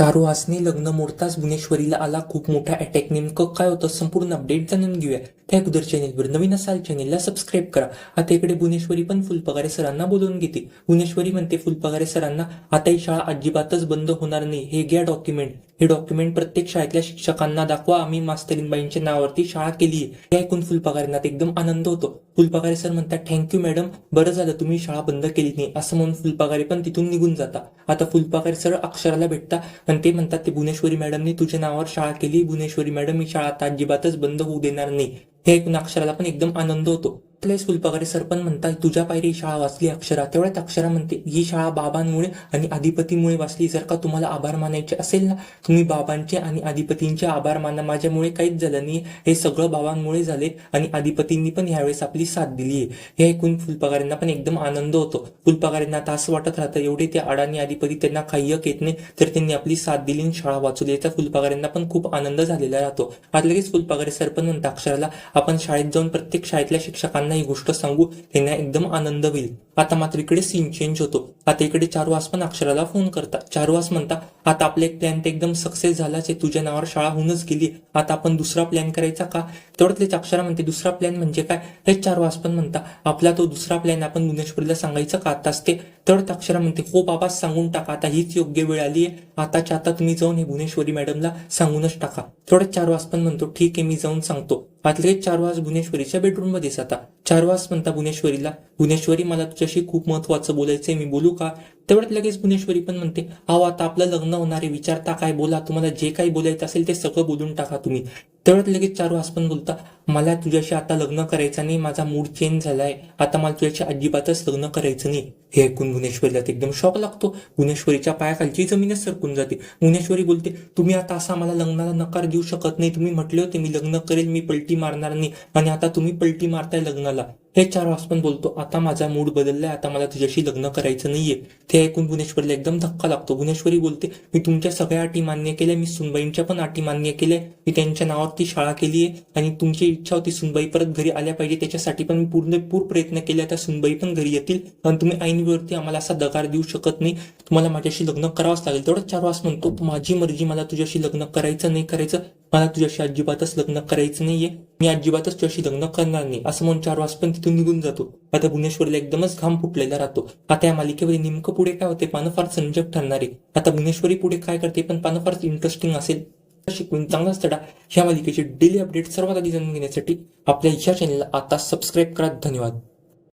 चारू लग्न मोडताच भुवनेश्वरीला आला. खूप मोठा अटॅक नेमकं काय होतं? संपूर्ण अपडेट जाणून घेऊया. त्या अगोदर चॅनेलवर नवीन असाल चॅनेलला सबस्क्राईब करा. आता इकडे भुवनेश्वरी पण फुलपगारे सरांना बोलवून घेते. भुवनेश्वरी म्हणते फुलपगारे सरांना आता ही शाळा अजिबातच बंद होणार नाही. हे घ्या डॉक्युमेंट हे डॉक्युमेंट प्रत्येक शाळेतल्या शिक्षकांना दाखवा. आम्ही मास्तरीनबाईंच्या नावावरती शाळा केली आहे हे ऐकून फुलपगारेंना एकदम आनंद होतो. फुलपगारे सर म्हणतात थँक्यू मॅडम. बरं झालं तुम्ही शाळा बंद केली नाही. असं म्हणून फुलपगारे पण तिथून निघून जाता आता फुलपगारे सर अक्षराला भेटता आणि ते म्हणतात ते भुवनेश्वरी मॅडमनी तुझ्या नावावर शाळा केली. भुवनेश्वरी मॅडम ही शाळा आता अजिबातच बंद होऊ देणार नाही. हे ऐकून अक्षराला पण एकदम आनंद होतो प्लेस फुलपगारे सर म्हणतात तुझ्या पायरी शाळा वाचली अक्षरा. तेवढ्यात अक्षरा म्हणते ही शाळा बाबांमुळे आणि अधिपतीमुळे वाचली. जर का तुम्हाला आभार मानायचे असेल ना तुम्ही बाबांचे आणि अधिपतींचे आभार माना. माझ्यामुळे काहीच झालं नाही हे सगळं बाबांमुळे झाले आणि अधिपतींनी पण ह्यावेळेस आपली साथ दिली आहे. हे ऐकून फुलपगारांना पण एकदम आनंद होतो. फुलपगारांना आता असं वाटत राहतं एवढे ते अडाणी अधिपती त्यांना काही येत नाही तर त्यांनी आपली साथ दिली आणि शाळा वाचवली याचा फुलपगारांना पण खूप आनंद झालेला राहतो. आज लगेच फुलपगारे सर पण म्हणतात अक्षराला आपण शाळेत जाऊन प्रत्येक शाळेतल्या शिक्षकांना ही गोष्ट सांगू त्यांना एकदम आनंद होईल. आता मात्र इकडे सीन चेंज होतो. आता इकडे चारुवास पण अक्षराला फोन करतात चारुवास म्हणता आता आपला एक प्लॅन तर एकदम सक्सेस झालाच आहे. तुझ्या नावावर शाळा होऊनच गेली आता आपण दुसरा प्लॅन करायचा का? तेवढ्यातलेच अक्षरा म्हणते दुसरा प्लॅन म्हणजे काय? हे चारुवास पण म्हणता आपला तो दुसरा प्लॅन आपण भुवनेश्वरीला सांगायचं का आता असते तेवढ्यात अक्षरा म्हणते हो बाबा सांगून टाका. आता हीच योग्य वेळ आली आहे. आताच्या आता तुम्ही जाऊन हे भुवनेश्वरी मॅडमला सांगूनच टाका. तेवढ्यात चारुवास पण म्हणतो ठीक आहे मी जाऊन सांगतो. आता लगेच चारुवास भुवनेश्वरीच्या बेडरूममध्ये जाता चारुवास म्हणता भुवनेश्वरीला भुवनेश्वरी मला तुझ्या तुझ्याशी खूप महत्वाचं बोलायचंय मी बोलू का? तेवढ्यात लगेच भुवनेश्वरी पण म्हणते अहो आता आपलं लग्न होणारे विचारता काय बोला तुम्हाला जे काही बोलायचं असेल ते सगळं बोलून टाका तुम्ही. तेवढ्यात लगेच चारू वास पण बोलता मला तुझ्याशी आता लग्न करायचं नाही माझा मूड चेंज झालाय. आता मला तुझ्याशी अजिबातच लग्न करायचं नाही. हे ऐकून गुणेश्वरीला एकदम शॉक लागतो. गुणेश्वरीच्या पायाखालची जमीनच सरकून जाते. गुणेश्वरी बोलते तुम्ही आता असा मला लग्नाला नकार देऊ शकत नाही. तुम्ही म्हटले होते मी लग्न करेल मी पलटी मारणार नाही. आणि आता तुम्ही पलटी मारताय लग्नाला. हे चार वास पण बोलतो आता माझा मूड बदललाय. आता मला तुझ्याशी लग्न करायचं नाहीये. ते ऐकून गुणेश्वरीला एकदम धक्का लागतो. गुणेश्वरी बोलते मी तुमच्या सगळ्या अटी मान्य केल्या. मी सुनबाईंच्या पण अटी मान्य केल्या. मी त्यांच्या नावावर नावावरती शाळा केली आहे आणि तुमची इच्छा होती सुनबाई परत घरी आल्या पाहिजे त्याच्यासाठी पण मी पूर्णपूर प्रयत्न केले. आता सुनबाई पण घरी येतील आणि तुम्ही ऐन आम्हाला असा दगार देऊ शकत नाही. तुम्हाला माझ्याशी लग्न करावंच लागेल. तेवढं चार वास म्हणतो माझी मर्जी मला तुझ्याशी लग्न करायचं नाही करायचं. मला तुझ्याशी अजिबातच लग्न करायचं नाहीये. मी अजिबातच तुझ्याशी लग्न करणार नाही. असं म्हणून चार वास पण तिथून निघून जातो. आता भुवनेश्वरीला एकदमच घाम फुटलेला राहतो. आता या मालिकेमध्ये नेमकं पुढे काय होते पानं फार संजक ठरणार आहे. आता भुवनेश्वरी पुढे काय करते पण पानं फार इंटरेस्टिंग असेल. शिकवून चांगलाच तडा ह्या मालिकेचे डेली अपडेट सर्वात आधी जाणून घेण्यासाठी आपल्या ह्या चॅनलला आता सबस्क्राईब करा. धन्यवाद.